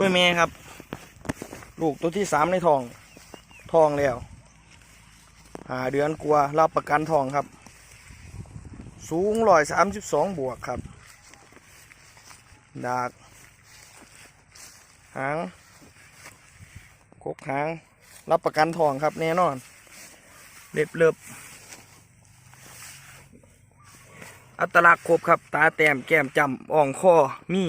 กล้วยแม่ครับ ลูกตัวที่สามในทองทองแล้วหาเดือนกลัวรับประกันทองครับ สูงร้อยสามสิบสองบวกครับดากหางกกหาง รับประกันทองครับแน่นอน เล็บเล็บอัตลักษณ์ครบครับ ตาแต้มแก้มจำอ่องคอมี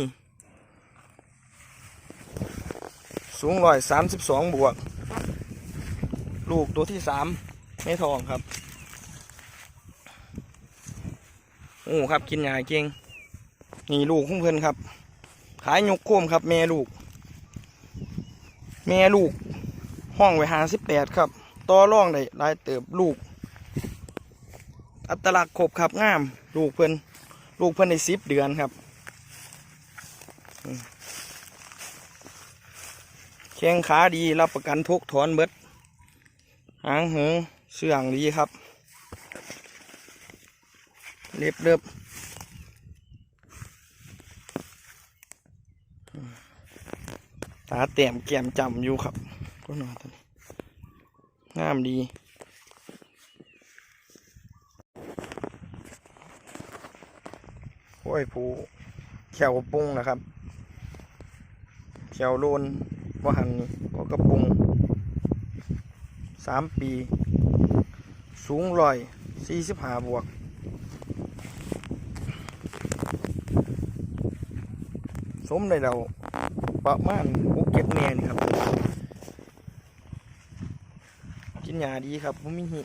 สูงร้อยสามสิบสองบวก ลูกตัวที่สามไม่ทองครับโอ้ครับกินใหยาเก่งนี่ลูกของเพื่อนครับ ขายยกโคมครับ แม่ลูก แม่ลูก ห้องไว้หาสิบแปดครับต่อร่องได้ลายเติบลูก อัตลักษณ์ครบครับงาม ลูกเพื่อนลูกเพื่อนในสิบเดือนครับอืม แข้งขาดีรับประกันทุกถอนเบิด หางเหิงเสื่องดีครับ เล็บเล็บตาแต้มแก้มจำอยู่ครับก็นอนตัวนี้งามดีโอ้ยผูแขวปุ้งนะครับแขวโลน ว่าหันนี่ว่ากระปุงสามปี สูงลอยสี่สิบห้าบวก สมในเราประมาณหกเก็ดเม่นี่ครับ กินยาดีครับผมมีหิ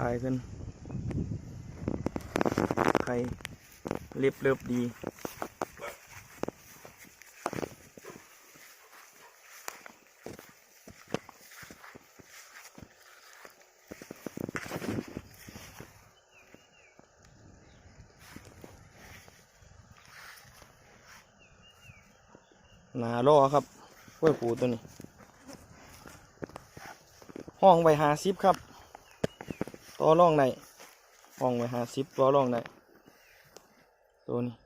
ถ่ายกันไข่เล็บเล็บดี หนาล่อครับกล้วยปูตัวนี้ ห้องไว้หาซิบครับ ต่อร่องในห้องไว้หาซิบต่อร่องในตัวนี้